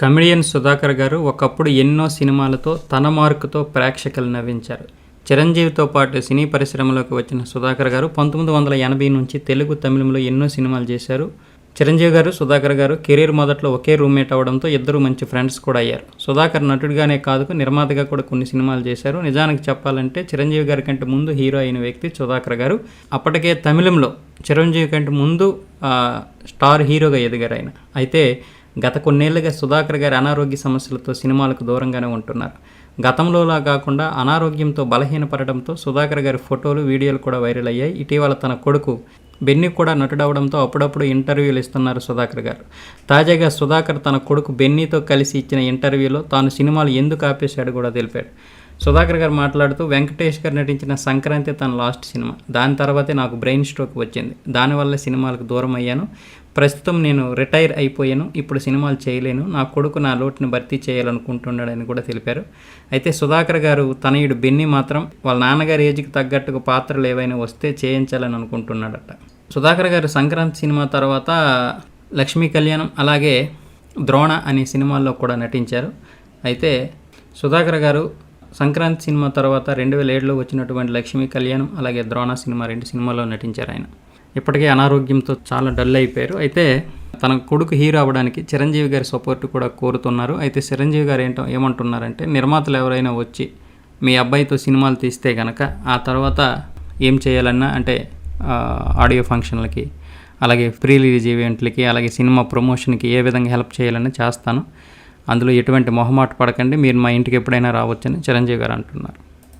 Comedian Sudhakar గారు ఒకప్పుడు ఎన్నో సినిమాలతో తన మార్కుతో ప్రేక్షకులు నవ్వించారు. చిరంజీవితో పాటు సినీ పరిశ్రమలోకి వచ్చిన సుధాకర్ గారు పంతొమ్మిది వందల ఎనభై నుంచి తెలుగు తమిళంలో ఎన్నో సినిమాలు చేశారు. చిరంజీవి గారు సుధాకర్ గారు కెరీర్ మొదట్లో ఒకే రూమ్మేట్ అవడంతో ఇద్దరు మంచి ఫ్రెండ్స్ కూడా అయ్యారు. సుధాకర్ నటుడిగానే కాదు నిర్మాతగా కూడా కొన్ని సినిమాలు చేశారు. నిజానికి చెప్పాలంటే చిరంజీవి గారి కంటే ముందు హీరో అయిన వ్యక్తి సుధాకర్ గారు. అప్పటికే తమిళంలో చిరంజీవి కంటే ముందు స్టార్ హీరోగా ఎదిగారు ఆయన. అయితే గత కొన్నేళ్ళుగా సుధాకర్ గారి అనారోగ్య సమస్యలతో సినిమాలకు దూరంగానే ఉంటున్నారు. గతంలోలా కాకుండా అనారోగ్యంతో బలహీనపడడంతో సుధాకర్ గారి ఫోటోలు వీడియోలు కూడా వైరల్ అయ్యాయి. ఇటీవల తన కొడుకు బెన్నీ కూడా నటుడవడంతో అప్పుడప్పుడు ఇంటర్వ్యూలు ఇస్తున్నారు సుధాకర్ గారు. తాజాగా సుధాకర్ తన కొడుకు బెన్నీతో కలిసి ఇచ్చిన ఇంటర్వ్యూలో తాను సినిమాలు ఎందుకు ఆపేశాడు కూడా తెలిపాడు. సుధాకర్ గారు మాట్లాడుతూ వెంకటేష్ గారు నటించిన సంక్రాంతి తన లాస్ట్ సినిమా. దాని తర్వాతే నాకు బ్రెయిన్ స్ట్రోక్ వచ్చింది. దానివల్ల సినిమాలకు దూరం అయ్యాను. ప్రస్తుతం నేను రిటైర్ అయిపోయాను. ఇప్పుడు సినిమాలు చేయలేను. నా కొడుకు నా లోటుని భర్తీ చేయాలనుకుంటున్నాడని కూడా తెలిపారు. అయితే సుధాకర్ గారు తనయుడు బెన్ని మాత్రం వాళ్ళ నాన్నగారి ఏజ్కి తగ్గట్టుగా పాత్రలు ఏవైనా వస్తే చేయించాలని అనుకుంటున్నాడట. సుధాకర్ గారు సంక్రాంతి సినిమా తర్వాత లక్ష్మీ కళ్యాణం అలాగే ద్రోణ అనే సినిమాల్లో కూడా నటించారు. అయితే సుధాకర్ గారు సంక్రాంతి సినిమా తర్వాత రెండు వేల ఏడులో వచ్చినటువంటి లక్ష్మీ కళ్యాణం అలాగే ద్రోణ సినిమా రెండు సినిమాల్లో నటించారు ఆయన. ఇప్పటికే అనారోగ్యంతో చాలా డల్ అయిపోయారు. అయితే తన కొడుకు హీరో అవ్వడానికి చిరంజీవి గారి సపోర్ట్ కూడా కోరుతున్నారు. అయితే చిరంజీవి గారు ఏంటో ఏమంటున్నారంటే నిర్మాతలు ఎవరైనా వచ్చి మీ అబ్బాయితో సినిమాలు తీస్తే కనుక ఆ తర్వాత ఏం చేయాలన్నా అంటే ఆడియో ఫంక్షన్లకి అలాగే ప్రీ రిలీజ్ ఈవెంట్లకి అలాగే సినిమా ప్రమోషన్కి ఏ విధంగా హెల్ప్ చేయాలని చేస్తాను. అందులో ఎటువంటి మొహమాట పడకండి మీరు మా ఇంటికి ఎప్పుడైనా రావచ్చని చిరంజీవి గారు అంటున్నారు.